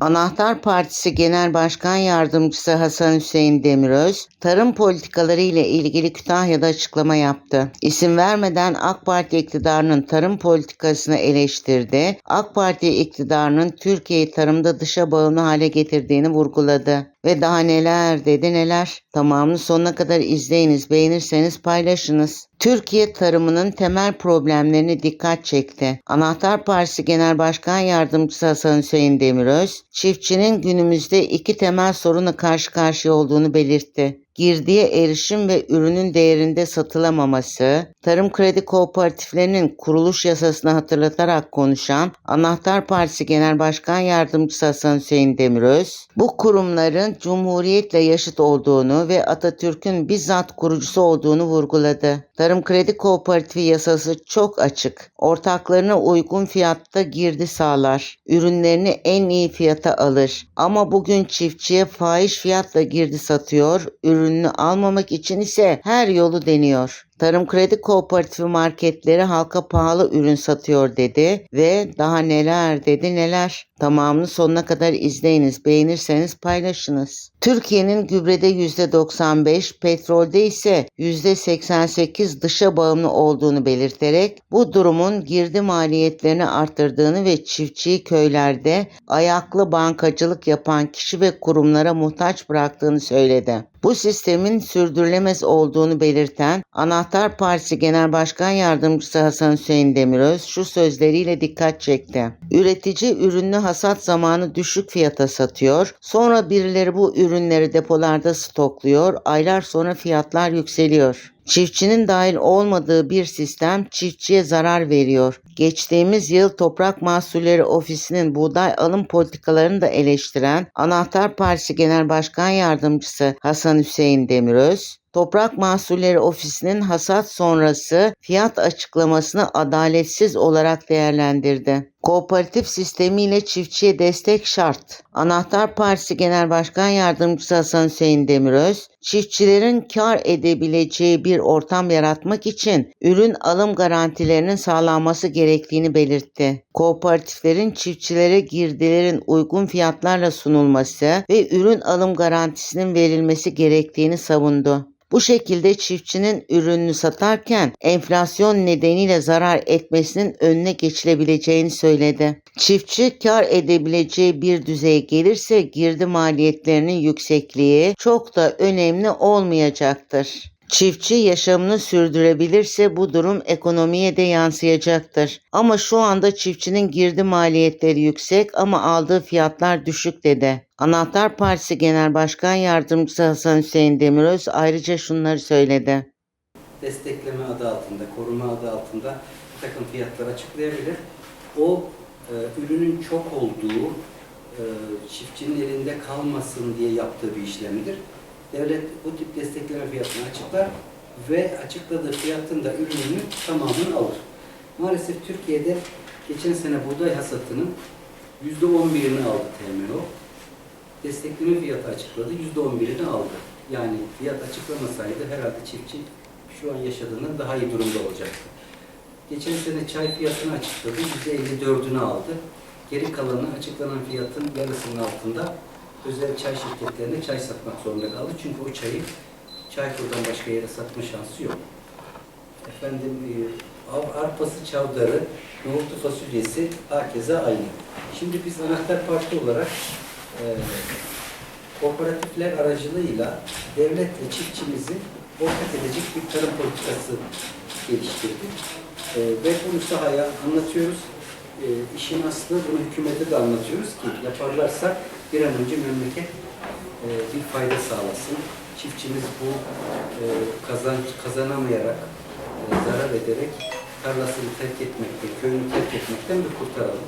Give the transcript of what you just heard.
Anahtar Partisi Genel Başkan Yardımcısı Hasan Hüseyin Demiröz, tarım politikaları ile ilgili Kütahya'da açıklama yaptı. İsim vermeden AK Parti iktidarının tarım politikasını eleştirdi. AK Parti iktidarının Türkiye'yi tarımda dışa bağımlı hale getirdiğini vurguladı. Ve daha neler dedi neler. Tamamını sonuna kadar izleyiniz, beğenirseniz paylaşınız. Türkiye tarımının temel problemlerini dikkat çekti. Anahtar Partisi Genel Başkan Yardımcısı Hasan Hüseyin Demiröz, çiftçinin günümüzde iki temel sorunla karşı karşıya olduğunu belirtti girdiye erişim ve ürünün değerinde satılamaması, tarım kredi kooperatiflerinin kuruluş yasasını hatırlatarak konuşan Anahtar Partisi Genel Başkan Yardımcısı Hasan Hüseyin Demiröz, bu kurumların Cumhuriyetle yaşıt olduğunu ve Atatürk'ün bizzat kurucusu olduğunu vurguladı. Tarım kredi kooperatifi yasası çok açık. Ortaklarına uygun fiyatta girdi sağlar. Ürünlerini en iyi fiyata alır. Ama bugün çiftçiye fahiş fiyatla girdi satıyor. Ürününü almamak için ise her yolu deniyor. Tarım Kredi Kooperatifi marketleri halka pahalı ürün satıyor dedi ve daha neler dedi neler. Tamamını sonuna kadar izleyiniz, beğenirseniz paylaşınız. Türkiye'nin gübrede %95, petrolde ise %88 dışa bağımlı olduğunu belirterek bu durumun girdi maliyetlerini arttırdığını ve çiftçiyi köylerde ayaklı bankacılık yapan kişi ve kurumlara muhtaç bıraktığını söyledi. Bu sistemin sürdürülemez olduğunu belirten Anahtar Partisi Genel Başkan Yardımcısı Hasan Hüseyin Demiröz şu sözleriyle dikkat çekti. Üretici ürünü hasat zamanı düşük fiyata satıyor. Sonra birileri bu ürünleri depolarda stokluyor. Aylar sonra fiyatlar yükseliyor. Çiftçinin dahil olmadığı bir sistem çiftçiye zarar veriyor. Geçtiğimiz yıl Toprak Mahsulleri Ofisi'nin buğday alım politikalarını da eleştiren Anahtar Partisi Genel Başkan Yardımcısı Hasan Hüseyin Demiröz, Toprak Mahsulleri Ofisi'nin hasat sonrası fiyat açıklamasını adaletsiz olarak değerlendirdi. Kooperatif sistemiyle çiftçiye destek şart. Anahtar Partisi Genel Başkan Yardımcısı Hasan Hüseyin Demiröz, çiftçilerin kar edebileceği bir ortam yaratmak için ürün alım garantilerinin sağlanması gerektiğini belirtti. Kooperatiflerin çiftçilere girdilerin uygun fiyatlarla sunulması ve ürün alım garantisinin verilmesi gerektiğini savundu. Bu şekilde çiftçinin ürününü satarken enflasyon nedeniyle zarar etmesinin önüne geçilebileceğini söyledi. Çiftçi kar edebileceği bir düzeye gelirse girdi maliyetlerinin yüksekliği çok da önemli olmayacaktır. Çiftçi yaşamını sürdürebilirse bu durum ekonomiye de yansıyacaktır. Ama şu anda çiftçinin girdi maliyetleri yüksek ama aldığı fiyatlar düşük dedi. Anahtar Partisi Genel Başkan Yardımcısı Hasan Hüseyin Demiröz ayrıca şunları söyledi. destekleme adı altında, koruma adı altında bir takım fiyatlar açıklayabilir. O e, ürünün çok olduğu, e, çiftçinin elinde kalmasın diye yaptığı bir işlemdir. Devlet bu tip destekleme fiyatını açıklar ve açıkladığı fiyatın da ürününün tamamını alır. Maalesef Türkiye'de geçen sene buğday hasatının %11'ini aldı TMO. Destekleme fiyatı açıkladı, %11'ini aldı. Yani fiyat açıklamasaydı herhalde çiftçi şu an yaşadığından daha iyi durumda olacaktı. Geçen sene çay fiyatını açıkladı, %54'ünü aldı. Geri kalanı açıklanan fiyatın yarısının altında özel çay şirketlerine çay satmak zorunda kaldı. Çünkü o çayı Çaykur'dan başka yere satma şansı yok. Efendim e, ar- arpası, çavdarı, nohutu fasulyesi herkese aynı. Şimdi biz anahtar parti olarak e, kooperatifler aracılığıyla devletle çiftçimizi ortak edecek bir tarım politikası geliştirdik. E, ve bunu sahaya anlatıyoruz. E, işin aslı bunu hükümete de anlatıyoruz ki yaparlarsa bir an önce memleket e, bir fayda sağlasın. Çiftçimiz bu e, kazanç kazanamayarak, e, zarar ederek tarlasını terk etmekte, köyünü terk etmekten bir kurtaralım.